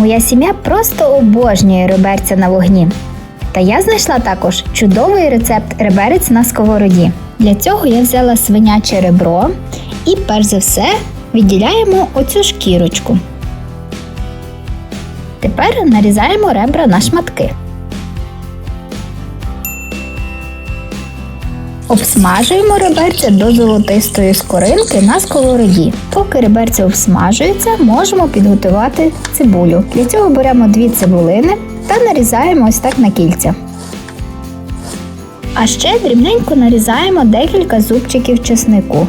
Моя сім'я просто обожнює реберця на вогні. Та я знайшла також чудовий рецепт реберець на сковороді. Для цього я взяла свиняче ребро і перш за все відділяємо оцю шкірочку. Тепер нарізаємо ребра на шматки. Обсмажуємо реберця до золотистої скоринки на сковороді. Поки реберця обсмажуються, можемо підготувати цибулю. Для цього беремо дві цибулини та нарізаємо ось так на кільця. А ще дрібненько нарізаємо декілька зубчиків чеснику.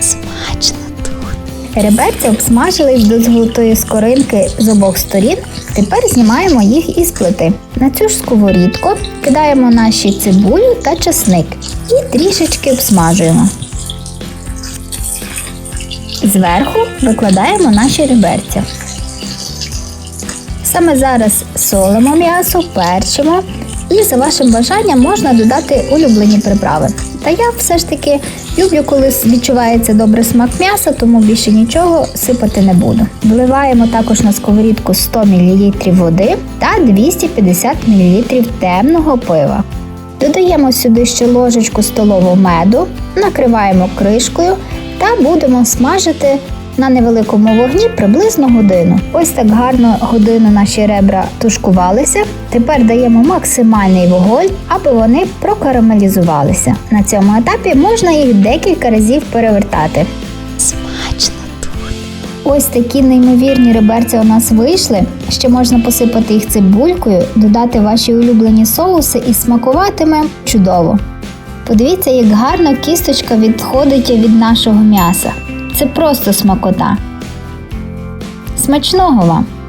Смачно тут. Реберця обсмажились до золотої скоринки з обох сторін. Тепер знімаємо їх із плити. На цю ж сковорідку кидаємо наші цибулю та чесник і трішечки обсмажуємо. Зверху викладаємо наші реберця. Саме зараз солимо м'ясо, перчимо і за вашим бажанням можна додати улюблені приправи. Та я все ж таки люблю, коли відчувається добре смак м'яса, тому більше нічого сипати не буду. Вливаємо також на сковорідку 100 мл води та 250 мл темного пива. Додаємо сюди ще ложечку столового меду, накриваємо кришкою та будемо смажити на невеликому вогні приблизно годину. Ось так гарно годину наші ребра тушкувалися. Тепер даємо максимальний вогонь, аби вони прокарамелізувалися. На цьому етапі можна їх декілька разів перевертати. Смачно тут. Ось такі неймовірні реберця у нас вийшли. Ще можна посипати їх цибулькою, додати ваші улюблені соуси і смакуватиме чудово. Подивіться, як гарно кісточка відходить від нашого м'яса. Це просто смакота. Смачного вам!